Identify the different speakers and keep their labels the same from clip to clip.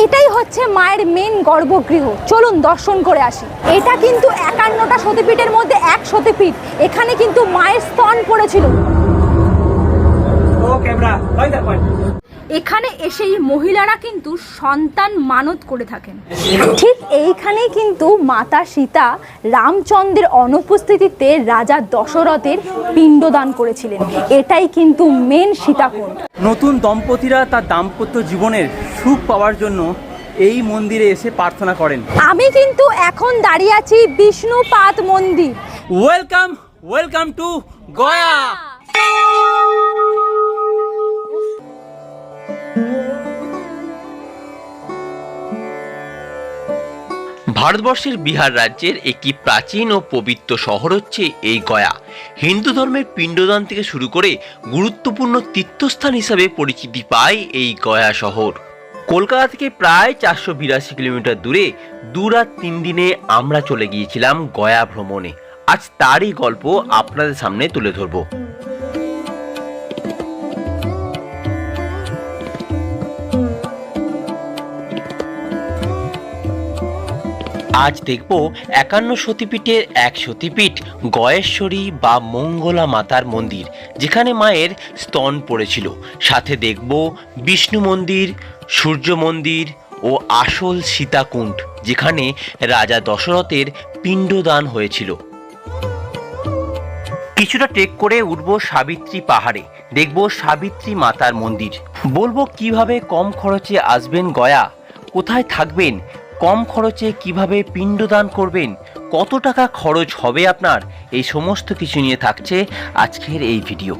Speaker 1: এটাই হচ্ছে মায়ের মেন গর্ভগৃহ। চলুন দর্শন করে আসি। এটা কিন্তু একান্নটা সতীপীঠের মধ্যে এক সতীপীঠ। এখানে কিন্তু মায়ের স্তন পড়েছিল।
Speaker 2: ক্যামেরা।
Speaker 1: এখানে এসেই মহিলারা কিন্তু সন্তান মানত করে থাকেন। ঠিক এইখানেই কিন্তু মাতা সীতা রামচন্দ্রের অনুপস্থিতিতে রাজা দশরথের পিণ্ডদান করেছিলেন। এটাই কিন্তু মেন সীতাকুণ্ড।
Speaker 2: নতুন দম্পতিরা তার দাম্পত্য জীবনের সুখ পাওয়ার জন্য এই মন্দিরে এসে প্রার্থনা করেন।
Speaker 1: আমি কিন্তু এখন দাঁড়িয়ে আছি বিষ্ণুপাত মন্দির।
Speaker 2: ওয়েলকাম ওয়েলকাম টু গয়া
Speaker 3: ভারতবর্ষের বিহার রাজ্যের একটি প্রাচীন ও পবিত্র শহর হচ্ছে এই গয়া। হিন্দু ধর্মের পিণ্ডদান থেকে শুরু করে গুরুত্বপূর্ণ তীর্থস্থান হিসাবে পরিচিতি পায় এই গয়া শহর। কলকাতা থেকে প্রায় চারশো বিরাশি কিলোমিটার দূরে দু রাত তিন দিনে আমরা চলে গিয়েছিলাম গয়া ভ্রমণে। আজ তারই গল্প আপনাদের সামনে তুলে ধরবো। আজ দেখব একান্ন সতীপীঠের এক সতীপীঠ, গয়েশ্বরী বা মঙ্গলা মাতার মন্দির, যেখানে মায়ের স্তন পড়েছিল। সাথে দেখব বিষ্ণু মন্দির, সূর্য মন্দির ও আসল সীতাকুণ্ড, যেখানে রাজা দশরথের পিণ্ডদান হয়েছিল। কিছুটা ট্রেক করে উঠব সাবিত্রী পাহাড়ে, দেখব সাবিত্রী মাতার মন্দির। বলব কীভাবে কম খরচে আসবেন গয়া, কোথায় থাকবেন কম খরচে কীভাবে পিণ্ডদান করবেন? কত টাকা খরচ হবে আপনার? এই সমস্ত কিছু নিয়ে থাকছে আজকের এই ভিডিও।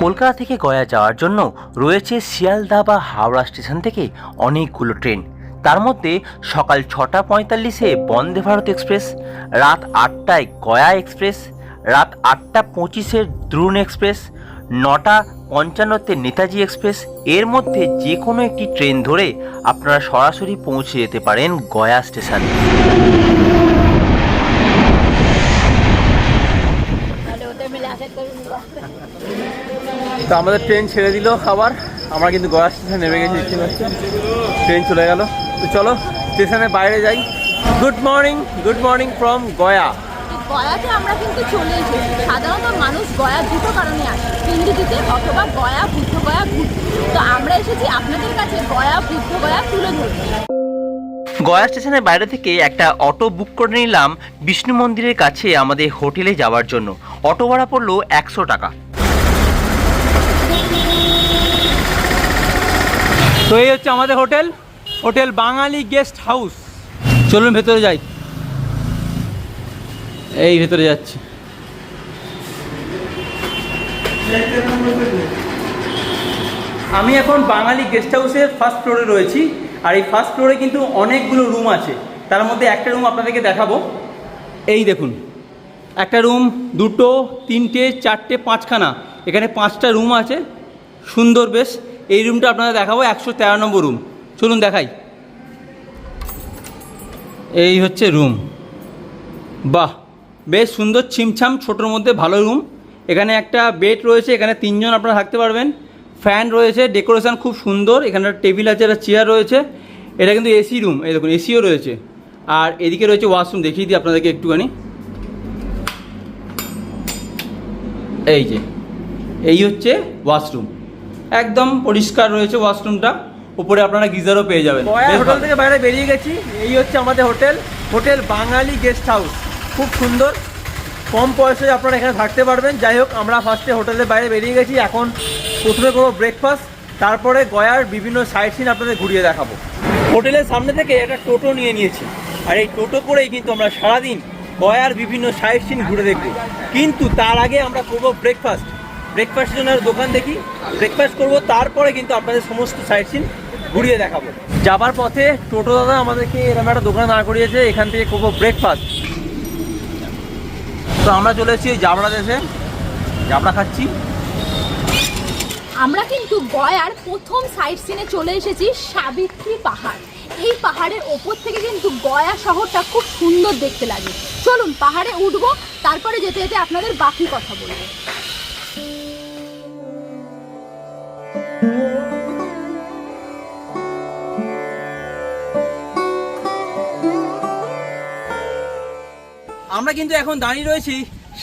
Speaker 3: কলকাতা থেকে গয়া যাওয়ার জন্য রয়েছে শিয়ালদা বা হাওড়া স্টেশন থেকে অনেকগুলো ট্রেন। তার মধ্যে সকাল ছটা পঁয়তাল্লিশে বন্দে ভারত এক্সপ্রেস, রাত আটটায় গয়া এক্সপ্রেস, রাত আটটা পঁচিশের দ্রুন এক্সপ্রেস নটা পঞ্চান্নতে নেতাজি এক্সপ্রেস, এর মধ্যে যে কোনো একটি ট্রেন ধরে আপনারা সরাসরি পৌঁছে যেতে পারেন গয়া স্টেশন।
Speaker 2: তো আমাদের ট্রেন ছেড়ে দিল আবার। আমরা কিন্তু গয়া স্টেশনে নেমে গেছি ট্রেন চলে গেল। তো চলো স্টেশনের বাইরে যাই। Good morning good morning from Gaya.
Speaker 1: গয়াতে আমরা কিন্তু চলে এসেছি। সাধারণত মানুষ গয়া দুটো কারণে আসে। পিন্ডি দিতে অথবা গয়া বুদ্ধ গয়া ঘুরতে তো আমরা এসেছি আপনাদের কাছে গয়া বুদ্ধ গয়া তুলে ধরতে।
Speaker 3: গয়া স্টেশনের বাইরে থেকে একটা অটো বুক করে নিলাম বিষ্ণু মন্দিরের কাছে আমাদের হোটেলে যাওয়ার জন্য। অটো ভাড়া পড়ল একশো টাকা।
Speaker 2: তো এই হচ্ছে আমাদের hotel. Hotel Bangali guest house. চলুন ভেতরে যাই। এই ভেতরে যাচ্ছি। আমি এখন বাঙালি গেস্ট হাউসের ফার্স্ট ফ্লোরে রয়েছি, আর এই ফার্স্ট ফ্লোরে কিন্তু অনেকগুলো রুম আছে। তার মধ্যে একটা রুম আপনাদেরকে দেখাবো। এই দেখুন, একটা রুম দুটো, তিনটে, চারটে, পাঁচখানা। এখানে পাঁচটা রুম আছে। সুন্দর বেশ। এই রুমটা আপনাদের দেখাবো, একশো তেরো নম্বর রুম চলুন দেখাই। এই হচ্ছে রুম বাহ! বেশ সুন্দর ছিমছাম ছোটোর মধ্যে ভালো রুম। এখানে একটা বেড রয়েছে এখানে তিনজন আপনারা থাকতে পারবেন। ফ্যান রয়েছে ডেকোরেশন খুব সুন্দর এখানে একটা টেবিল আছে একটা চেয়ার রয়েছে। এটা কিন্তু এসি রুম এই দেখুন এসিও রয়েছে। আর এদিকে রয়েছে ওয়াশরুম দেখিয়ে দিই আপনাদেরকে একটুখানি। এই যে এই হচ্ছে ওয়াশরুম। একদম পরিষ্কার রয়েছে ওয়াশরুমটা উপরে আপনারা গিজারও পেয়ে যাবেন। হোটেল থেকে বাইরে বেরিয়ে গেছি এই হচ্ছে আমাদের hotel. Hotel Bangali guest house. খুব সুন্দর। কম পয়সায় আপনারা এখানে থাকতে পারবেন। যাই হোক, আমরা ফার্স্টে হোটেলের বাইরে বেরিয়ে গেছি। এখন প্রথমে করব ব্রেকফাস্ট তারপরে গয়ার বিভিন্ন সাইট সিন আপনাদের ঘুরিয়ে দেখাবো। হোটেলের সামনে থেকে একটা টোটো নিয়ে নিয়েছি। আর এই টোটো করেই কিন্তু আমরা সারাদিন গয়ার বিভিন্ন সাইট সিন ঘুরে দেখব। কিন্তু তার আগে আমরা করব ব্রেকফাস্ট ব্রেকফাস্টের জন্য দোকান দেখি। ব্রেকফাস্ট করব, তারপরে কিন্তু আপনাদের সমস্ত সাইট সিন ঘুরিয়ে দেখাবো। যাবার পথে টোটো দাদা আমাদেরকে এরকম একটা দোকান দাঁড় করিয়েছে। এখান থেকে করব ব্রেকফাস্ট তো আমরা চলে এসেছি জাবড়া দেশে। জাবড়া খাচ্ছি।
Speaker 1: আমরা কিন্তু গয়ার প্রথম সাইট সিনে চলে এসেছি সাবিত্রী পাহাড়। এই পাহাড়ের ওপর থেকে কিন্তু গয়া শহরটা খুব সুন্দর দেখতে লাগে। চলুন, পাহাড়ে উঠবো, তারপরে যেতে যেতে আপনাদের বাকি কথা বলব।
Speaker 2: আমরা কিন্তু এখন দাঁড়িয়ে রয়েছি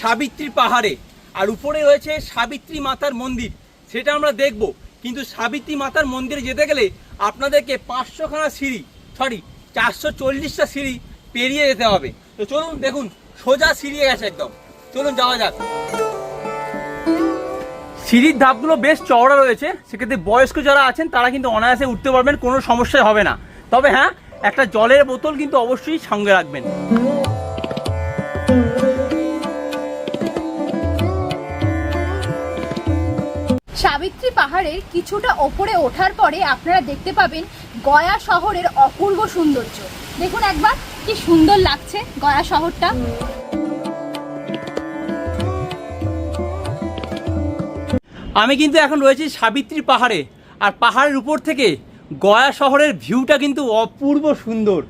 Speaker 2: সাবিত্রী পাহাড়ে। আর উপরে রয়েছে সাবিত্রী মাতার মন্দির। সেটা আমরা দেখব। কিন্তু সাবিত্রী মাতার মন্দিরে যেতে গেলে আপনাদেরকে পাঁচশোখানা সিঁড়ি সরি চারশো চল্লিশটা সিঁড়ি পেরিয়ে যেতে হবে। তো চলুন, দেখুন, সোজা সিঁড়িয়ে গেছে একদম। চলুন, যাওয়া যাক। সিঁড়ির ধাপগুলো বেশ চওড়া রয়েছে। সেক্ষেত্রে বয়স্ক যারা আছেন, তারা কিন্তু অনায়াসে উঠতে পারবেন, কোনো সমস্যা হবে না। তবে হ্যাঁ একটা জলের বোতল কিন্তু অবশ্যই সঙ্গে রাখবেন।
Speaker 1: সাবিত্রী পাহাড়ের কিছুটা ওপরে ওঠার পরে আপনারা দেখতে পাবেন গয়া শহরের অপূর্ব সৌন্দর্য। দেখুন একবার, কি সুন্দর লাগছে গয়া শহরটা।
Speaker 2: আমি কিন্তু এখন রয়েছি সাবিত্রী পাহাড়ে, আর পাহাড়ের উপর থেকে গয়া শহরের ভিউটা কিন্তু অপূর্ব সুন্দর।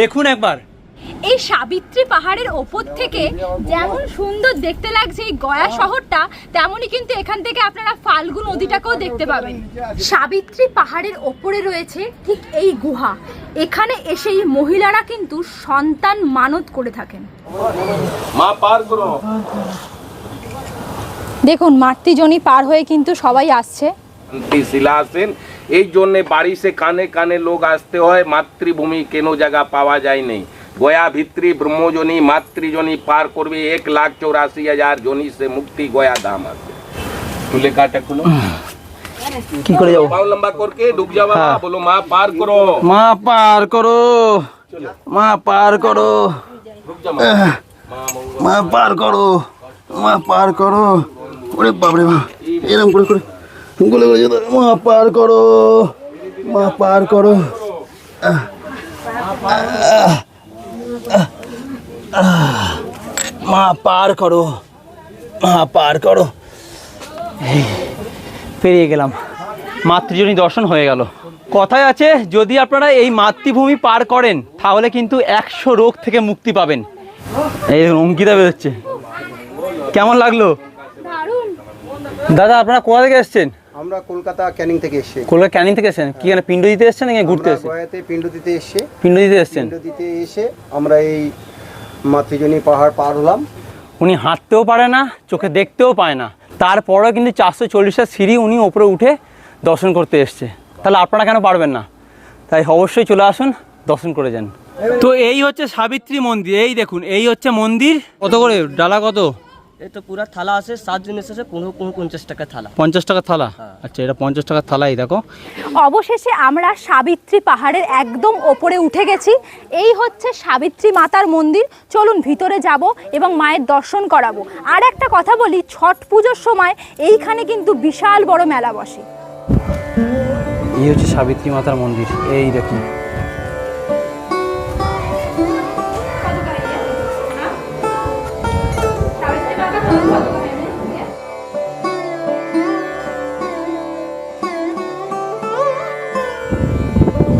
Speaker 2: দেখুন একবার।
Speaker 1: এই সাবিত্রী পাহাড়ের ওপর থেকে যেমন সুন্দর দেখতে লাগছে এই গয়া শহরটা তেমনই কিন্তু এখান থেকে আপনারা ফাল্গু নদীটাকেও দেখতে পাবেন। সাবিত্রী পাহাড়ের ওপরে রয়েছে ঠিক এই গুহা। এখানে এসেই মহিলারা কিন্তু সন্তান মানত করে থাকেন।
Speaker 4: মা পার করো।
Speaker 1: দেখুন মাতৃজনী পার হয়ে কিন্তু সবাই আসছে।
Speaker 4: এই জন্যে বাড়িতে কানে কানে লোক আসতে হয় মাতৃভূমি কেন জায়গা পাওয়া যায় নেই। গয়া ভিত্রি ব্রহ্মজনী মাতৃজনী পার করবে এক লাখ চৌরাশি হাজার জনী সে মুক্তি গয়া দাম আছে তুলে কাটা খুলো
Speaker 2: কি করে যাবো
Speaker 4: पाँव लंबा करके डूब जावा बोलो माँ पार करो
Speaker 2: মা পার করো মা পার করো
Speaker 4: रुक जा माँ
Speaker 5: মা পার করো মা পার করো ওরে বাপরে মা এরকম করে করে গুলে গুলে যেতে মা পার করো মা পার করো আহ, আহ, আহ, আহ, মা পার করো। মা পার করো।
Speaker 2: পেরিয়ে গেলাম। মাতৃজনী দর্শন হয়ে গেল। কথায় আছে যদি আপনারা এই মাতৃভূমি পার করেন তাহলে কিন্তু একশো রোগ থেকে মুক্তি পাবেন। এই অঙ্কিতা বেরোচ্ছে। কেমন লাগল? দাদা আপনারা কোথা থেকে এসছেন?
Speaker 6: আমরা কলকাতা ক্যানিং থেকে এসেছি।
Speaker 2: কলকাতা ক্যানিং থেকে এসছেন? কি এখানে পিণ্ড দিতে এসছেন নাকি ঘুরতে এসছেন?
Speaker 6: গয়াতে পিণ্ড দিতে এসে
Speaker 2: পিণ্ড দিতে এসছেন?
Speaker 6: পিণ্ড দিতে এসে আমরা এই মাতৃজনী পাহাড় পার হলাম।
Speaker 2: উনি হাঁটতেও পারে না চোখে দেখতেও পায় না। তারপরেও কিন্তু চারশো চল্লিশটা সিঁড়ি উনি ওপরে উঠে দর্শন করতে এসছে। তাহলে আপনারা কেন পারবেন না? তাই অবশ্যই চলে আসুন দর্শন করে যান। তো এই হচ্ছে সাবিত্রী মন্দির এই দেখুন এই হচ্ছে মন্দির। কত করে? ডালা কত?
Speaker 7: এই তো পুরা থালা আছে সাত জন এসেছে পনেরো পনেরো পঞ্চাশ টাকা থালা।
Speaker 2: পঞ্চাশ টাকা থালা? আচ্ছা এটা পঞ্চাশ টাকার থালা এই দেখো।
Speaker 1: অবশেষে আমরা সাবিত্রী পাহাড়ের একদম ওপরে উঠে গেছি। এই হচ্ছে সাবিত্রী মাতার মন্দির। চলুন ভিতরে যাব এবং মায়ের দর্শন করাবো। আর একটা কথা বলি ছট পুজোর সময় এইখানে কিন্তু বিশাল বড় মেলা বসে।
Speaker 2: এই হচ্ছে সাবিত্রী মাতার মন্দির। এই দেখুন।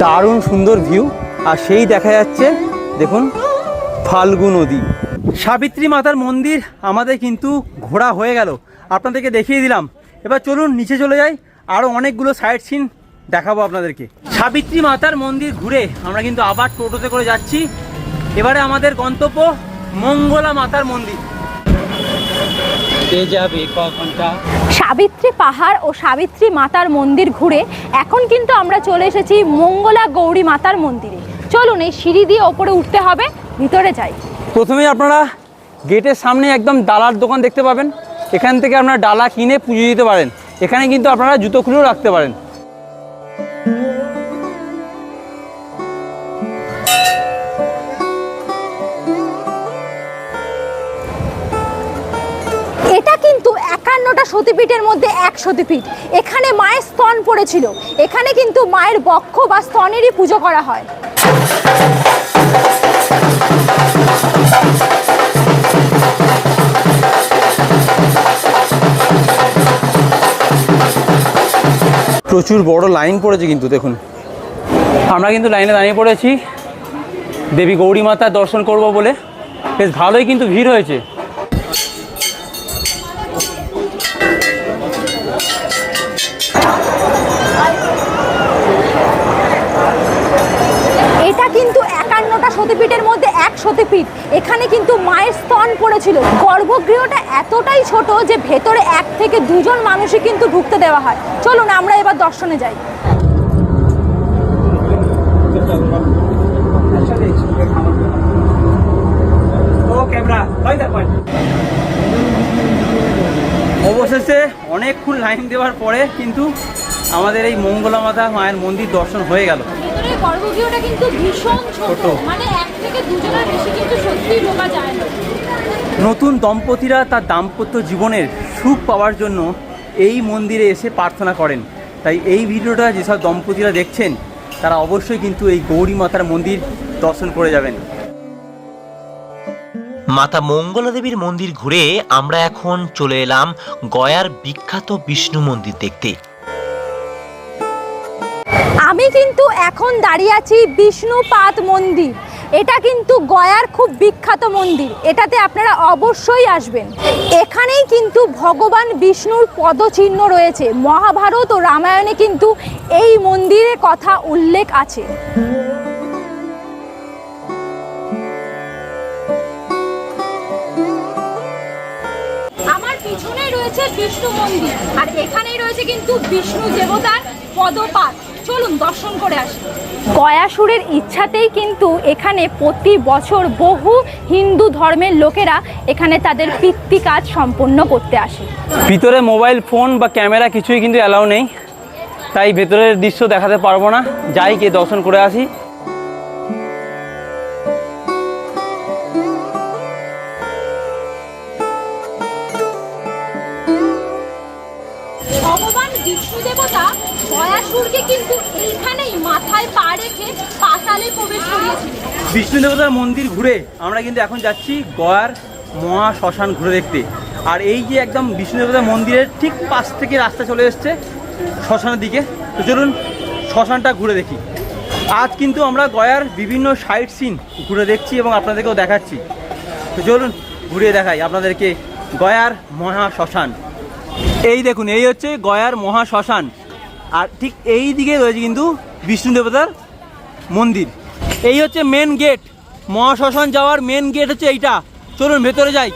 Speaker 2: দারুণ সুন্দর ভিউ। আর সেই দেখা যাচ্ছে, দেখুন ফাল্গু নদী। সাবিত্রী মাতার মন্দির আমাদের কিন্তু ঘোরা হয়ে গেল। আপনাদেরকে দেখিয়ে দিলাম। এবার চলুন, নিচে চলে যাই। আরও অনেকগুলো সাইট সিন দেখাবো আপনাদেরকে। সাবিত্রী মাতার মন্দির ঘুরে আমরা কিন্তু আবার টোটোতে করে যাচ্ছি। এবারে আমাদের গন্তব্য মঙ্গলা মাতার মন্দির। যাবে কখনটা?
Speaker 1: সাবিত্রী পাহাড় ও সাবিত্রী মাতার মন্দির ঘুরে এখন কিন্তু আমরা চলে এসেছি মঙ্গলা গৌরী মাতার মন্দিরে। চলুন এই সিঁড়ি দিয়ে ওপরে উঠতে হবে ভিতরে যাই।
Speaker 2: প্রথমে আপনারা গেটের সামনে একদম ডালার দোকান দেখতে পাবেন। এখান থেকে আপনারা ডালা কিনে পুজো দিতে পারেন। এখানে কিন্তু আপনারা জুতো খুলেও রাখতে পারেন।
Speaker 1: একান্নটা সতীপীঠের মধ্যে এক সতীপীঠ। এখানে মায়ের স্তন পড়েছিল। এখানে কিন্তু মায়ের বক্ষ বা স্তনেরই পুজো করা হয়।
Speaker 2: প্রচুর বড় লাইন পড়েছে কিন্তু, দেখুন। আমরা কিন্তু লাইনে দাঁড়িয়ে পড়েছি। দেবী গৌরী মাতার দর্শন করব বলে। বেশ ভালোই কিন্তু ভিড় হয়েছে।
Speaker 1: এখানে কিন্তু মায়ের স্তন পড়েছিল। গর্ভগৃহটা এতটাই ছোট যে ভেতরে এক থেকে দুজন মানুষই কিন্তু ঢুকতে দেওয়া হয়। চলুন, আমরা এবার দর্শনে যাই।
Speaker 2: অবশেষে অনেকক্ষণ লাইন দেওয়ার পরে কিন্তু আমাদের এই মঙ্গলা মাতা মায়ের মন্দির দর্শন হয়ে গেল।
Speaker 1: কিন্তু ভীষণ ছোট। মানে এক থেকে দুজনের বেশি কিন্তু সত্যিই ঢোকা যায় না।
Speaker 2: নতুন দম্পতিরা তার দাম্পত্য জীবনের সুখ পাওয়ার জন্য এই মন্দিরে এসে প্রার্থনা করেন। তাই এই ভিডিওটা যেসব দম্পতিরা দেখছেন তারা অবশ্যই কিন্তু এই গৌরী মাতার মন্দির দর্শন করে যাবেন।
Speaker 3: মাতা মঙ্গলা দেবীর মন্দির ঘুরে আমরা এখন চলে এলাম গয়ার বিখ্যাত বিষ্ণু মন্দির দেখতে।
Speaker 1: আমি কিন্তু এখন দাঁড়িয়ে আছি বিষ্ণুপাত মন্দির। এটা কিন্তু গয়ার খুব বিখ্যাত মন্দির। এটাতে আপনারা অবশ্যই আসবেন। এখানেই কিন্তু ভগবান বিষ্ণুর পদচিহ্ন রয়েছে। মহাভারত ও রামায়ণে কিন্তু এই মন্দিরের কথা উল্লেখ আছে। আমার পিছনেই রয়েছে বিষ্ণু মন্দির। আর এখানেই রয়েছে কিন্তু বিষ্ণু দেবতার পদপাত চলুন দর্শন করে আসি। গয়াসুরের ইচ্ছাতেই কিন্তু এখানে প্রতি বছর বহু হিন্দু ধর্মের লোকেরা এখানে তাদের পিতৃ কাজ সম্পন্ন করতে আসে।
Speaker 2: ভিতরে মোবাইল ফোন বা ক্যামেরা কিছুই কিন্তু অ্যালাউ নেই। তাই ভেতরের দৃশ্য দেখাতে পারব না। যাই গিয়ে দর্শন করে আসি।
Speaker 1: ভগবান বিষ্ণু দেবতা গয়াসুরকে কিন্তু মাথায় পা রেখে পাতালে প্রবেশ
Speaker 2: বিষ্ণু দেবতার মন্দির ঘুরে আমরা কিন্তু এখন যাচ্ছি গয়ার মহা শ্মশান ঘুরে দেখতে। আর এই যে একদম বিষ্ণু দেবতার মন্দিরের ঠিক পাশ থেকে রাস্তা চলে এসছে শ্মশানের দিকে। তো চলুন শ্মশানটা ঘুরে দেখি। আজ কিন্তু আমরা গয়ার বিভিন্ন সাইট সিন ঘুরে দেখছি এবং আপনাদেরকেও দেখাচ্ছি। তো চলুন ঘুরিয়ে দেখাই আপনাদেরকে গয়ার মহা শ্মশান। এই দেখুন, এই হচ্ছে গয়ার মহা শ্মশান। আর ঠিক এই দিকে রয়েছে কিন্তু বিষ্ণু দেবতার মন্দির। এই হচ্ছে মেন গেট মহাশ্মশান যাওয়ার মেন গেট হচ্ছে এইটা। চলুন, ভেতরে যাই।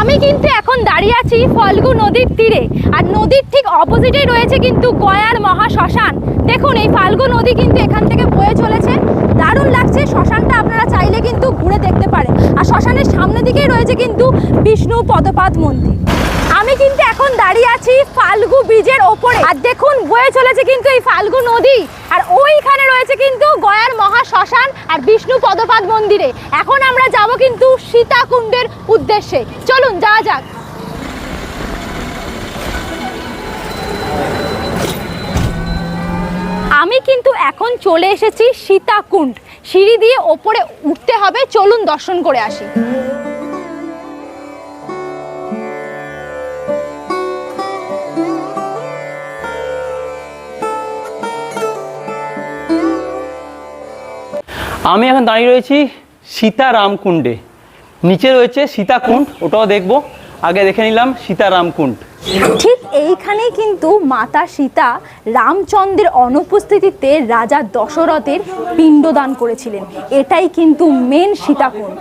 Speaker 1: আমি কিন্তু এখন দাঁড়িয়ে আছি ফল্গু নদীর তীরে। আর নদীর ঠিক অপোজিটেই রয়েছে কিন্তু গয়ার মহা শ্মশান দেখুন, এই ফাল্গু নদী কিন্তু এখান থেকে বয়ে চলেছে। দারুণ লাগছে। শ্মশানটা আপনারা চাইলে কিন্তু দেখতে পারে। আর শ্মশানের সামনের দিকেই রয়েছে কিন্তু বিষ্ণু পদপাত মন্দির। আমি কিন্তু এখন দাঁড়িয়ে আছি ফাল্গু ব্রিজের ওপরে। আর দেখুন, বয়ে চলেছে কিন্তু এই ফাল্গু নদী। আর ওইখানে রয়েছে কিন্তু গয়ার মহা শ্মশান আর বিষ্ণু পদপাত মন্দিরে। এখন আমরা যাব কিন্তু সীতাকুণ্ডের উদ্দেশ্যে। চলুন, যাওয়া যাক। আমি কিন্তু এখন চলে এসেছি সীতাকুণ্ড। সিঁড়ি দিয়ে ওপরে উঠতে হবে, চলুন দর্শন করে আসি।
Speaker 2: আমি এখন দাঁড়িয়ে রয়েছি সীতারামকুণ্ডে। নিচে রয়েছে সীতাকুণ্ড, ওটাও দেখব। আগে দেখে নিলাম সীতারামকুণ্ড
Speaker 1: ঠিক এইখানেই কিন্তু মাতা সীতা রামচন্দ্রের অনুপস্থিতিতে রাজা দশরথের পিণ্ডদান করেছিলেন। এটাই কিন্তু মেন সীতাকুণ্ড।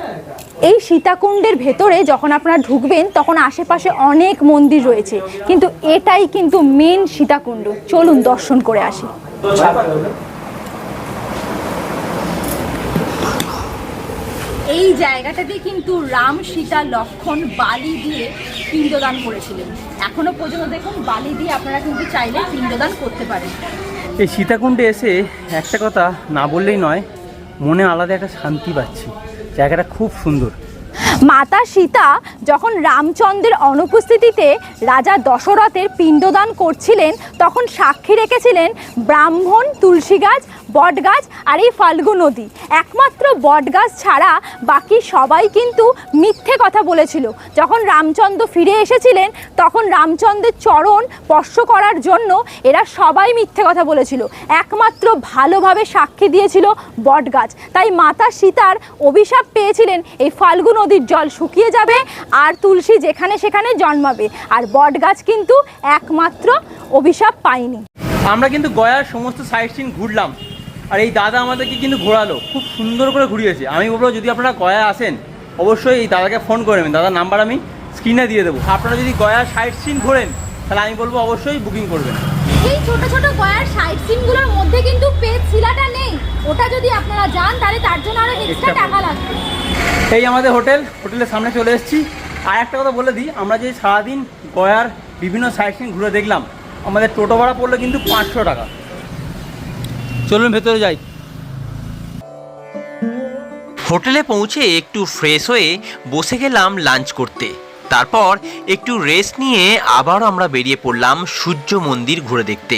Speaker 1: এই সীতাকুণ্ডের ভেতরে যখন আপনারা ঢুকবেন, তখন আশেপাশে অনেক মন্দির রয়েছে। কিন্তু এটাই কিন্তু মেন সীতাকুণ্ড। চলুন দর্শন করে আসি। এই জায়গাটাতে কিন্তু রাম সীতা লক্ষণ বালি দিয়ে পিণ্ডদান করেছিলেন। এখনও পর্যন্ত দেখুন বালি দিয়ে আপনারা কিন্তু চাইলে পিণ্ডদান করতে পারেন।
Speaker 2: এই সীতাকুণ্ডে এসে একটা কথা না বললেই নয় মনে আলাদা একটা শান্তি পাচ্ছি। জায়গাটা খুব সুন্দর।
Speaker 1: মাতা সীতা যখন রামচন্দ্রের অনুপস্থিতিতে রাজা দশরথের পিণ্ডদান করছিলেন তখন সাক্ষী রেখেছিলেন ব্রাহ্মণ তুলসী গাছ বট গাছ আর এই ফাল্গু নদী। একমাত্র বট গাছ ছাড়া বাকি সবাই কিন্তু মিথ্যে কথা বলেছিল। যখন রামচন্দ্র ফিরে এসেছিলেন, তখন রামচন্দ্রের চরণ স্পর্শ করার জন্য এরা সবাই মিথ্যে কথা বলেছিল। একমাত্র ভালোভাবে সাক্ষী দিয়েছিল বট গাছ তাই মাতা সীতার অভিশাপ পেয়েছিলেন, এই ফাল্গু নদীর জল শুকিয়ে যাবে আর তুলসী যেখানে সেখানে জন্মাবে। আর বট গাছ কিন্তু একমাত্র অভিশাপ পায়নি।
Speaker 2: আমরা কিন্তু গয়ার সমস্ত সাইট সিন ঘুরলাম। আর এই দাদা আমাদেরকে কিন্তু ঘোরালো খুব সুন্দর করে ঘুরিয়েছে। আমি বলব যদি আপনারা গয়া আসেন অবশ্যই এই দাদাকে ফোন করে নেবেন। দাদার নাম্বার আমি স্ক্রিনে দিয়ে দেবো। আপনারা যদি গয়া সাইট সিন ঘোরেন তাহলে আমি বলব অবশ্যই বুকিং করবেন।
Speaker 1: এই ছোট ছোট গয়ার সাইট সিনগুলোর মধ্যে কিন্তু পেজ শিলাটা নেই। ওটা যদি আপনারা যান তাহলে তার জন্য আরও এক্সট্রা টাকা লাগবে।
Speaker 2: এই আমাদের হোটেল হোটেলের সামনে চলে এসেছি। আর একটা কথা বলে দিই আমরা যে সারাদিন গয়ার বিভিন্ন সাইট সিন ঘুরে দেখলাম আমাদের টোটো ভাড়া পড়ল কিন্তু পাঁচশো টাকা। চলুন ভেতরে যাই।
Speaker 3: হোটেলে পৌঁছে একটু ফ্রেশ হয়ে বসে গেলাম লাঞ্চ করতে। তারপর একটু রেস্ট নিয়ে আবারও আমরা বেরিয়ে পড়লাম সূর্য মন্দির ঘুরে দেখতে।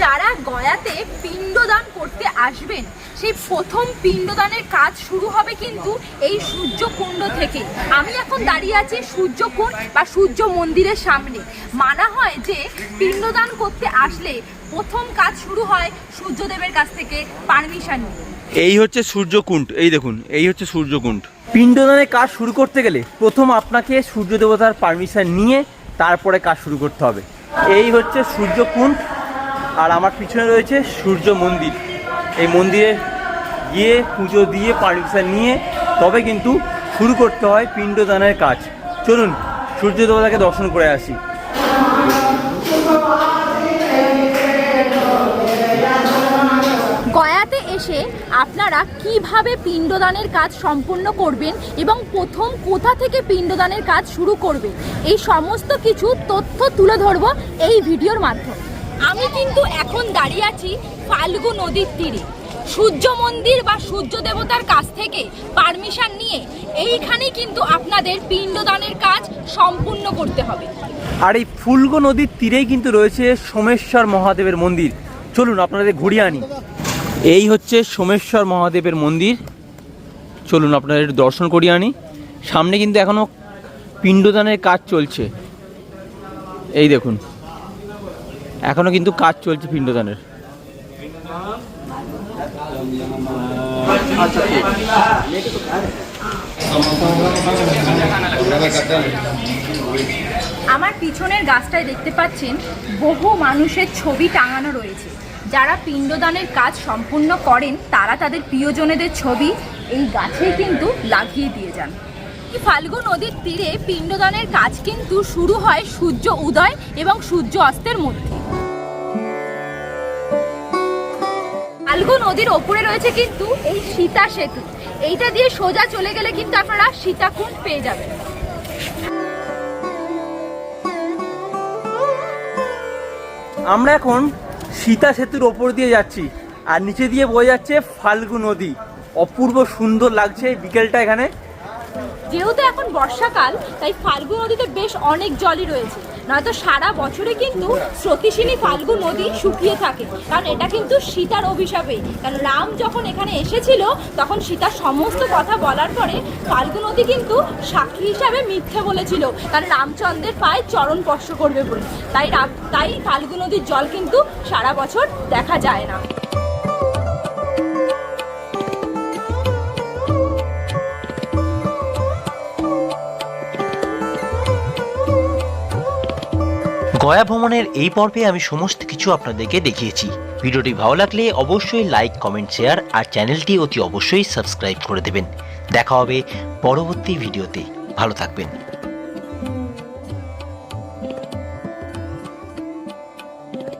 Speaker 1: যারা গয়াতে পিণ্ডদান করতে আসবেন সেই প্রথম পিণ্ডদানের কাজ শুরু হবে কিন্তু এই সূর্যকুণ্ড থেকে। আমি এখন দাঁড়িয়ে আছি সূর্যকুণ্ড বা সূর্য মন্দিরের সামনে। মানা হয় যে পিণ্ডদান করতে আসলে প্রথম কাজ শুরু হয় সূর্যদেবের কাছ থেকে পারমিশন নিয়ে।
Speaker 2: এই হচ্ছে সূর্যকুণ্ড। এই দেখুন এই হচ্ছে সূর্যকুণ্ড। পিণ্ডদানের কাজ শুরু করতে গেলে প্রথম আপনাকে সূর্য দেবতার পারমিশন নিয়ে তারপরে কাজ শুরু করতে হবে। এই হচ্ছে সূর্যকুণ্ড আর আমার পিছনে রয়েছে সূর্য মন্দির। এই মন্দিরে গিয়ে পুজো দিয়ে পারমিশন নিয়ে তবে কিন্তু শুরু করতে হয় পিণ্ডদানের কাজ। চলুন সূর্য দেবতাকে দর্শন করে আসি।
Speaker 1: গয়াতে এসে আপনারা কীভাবে পিণ্ডদানের কাজ সম্পূর্ণ করবেন এবং প্রথম কোথা থেকে পিণ্ডদানের কাজ শুরু করবেন? এই সমস্ত কিছু তথ্য তুলে ধরব এই ভিডিওর মাধ্যমে। আমি কিন্তু এখন দাঁড়িয়ে আছি ফাল্গু নদীর তীরে। সূর্য মন্দির বা সূর্য দেবতার কাছ থেকে পারমিশন নিয়ে এইখানে কিন্তু আপনাদের পিণ্ডদানের কাজ সম্পূর্ণ করতে হবে।
Speaker 2: আর এই ফুলগো নদীর তীরেই কিন্তু রয়েছে সোমেশ্বর মহাদেবের মন্দির। চলুন আপনাদের ঘুরিয়ে আনি। এই হচ্ছে সোমেশ্বর মহাদেবের মন্দির। চলুন আপনাদের দর্শন করিয়ে আনি। সামনে কিন্তু এখনও পিণ্ডদানের কাজ চলছে। এই দেখুন এখনও কিন্তু কাজ চলছে পিণ্ডদানের।
Speaker 1: আমার পিছনের গাছটায় দেখতে পাচ্ছেন বহু মানুষের ছবি টাঙানো রয়েছে। যারা পিণ্ডদানের কাজ সম্পূর্ণ করেন, তারা তাদের প্রিয়জনেদের ছবি এই গাছে কিন্তু লাগিয়ে দিয়ে যান। ফাল্গু নদীর তীরে পিণ্ডদানের কাজ কিন্তু শুরু হয় সূর্য উদয় এবং সূর্য অস্তের মধ্যে। ফাল্গু নদীর ওপরে রয়েছে কিন্তু এই সীতা সেতু। এইটা দিয়ে সোজা চলে গেলে কিন্তু আপনারা সীতাকুণ্ড পেয়ে যাবেন।
Speaker 2: আমরা এখন সীতা সেতুর ওপর দিয়ে যাচ্ছি। আর নিচে দিয়ে বয়ে যাচ্ছে ফাল্গু নদী। অপূর্ব সুন্দর লাগছে বিকেলটা এখানে।
Speaker 1: যেহেতু এখন বর্ষাকাল, তাই ফাল্গু নদীতে বেশ অনেক জলই রয়েছে। নয়তো সারা বছরে কিন্তু স্রোতিসিনী ফাল্গু নদী শুকিয়ে থাকে। কারণ এটা কিন্তু সীতার অভিশাপে। কারণ রাম যখন এখানে এসেছিল, তখন সীতার সমস্ত কথা বলার পরে ফাল্গু নদী কিন্তু সাক্ষী হিসাবে মিথ্যে বলেছিল। কারণ রামচন্দ্রের পায়ে চরণ স্পর্শ করবে বলে। তাই তাই ফাল্গু নদীর জল কিন্তু সারা বছর দেখা যায় না।
Speaker 3: গয়া ভ্রমণের এই পর্বে আমি সমস্ত কিছু আপনাদেরকে দেখিয়েছি। ভিডিওটি ভালো লাগলে অবশ্যই লাইক কমেন্ট শেয়ার আর চ্যানেলটি অতি অবশ্যই সাবস্ক্রাইব করে দেবেন। দেখা হবে পরবর্তী ভিডিওতে। ভালো থাকবেন।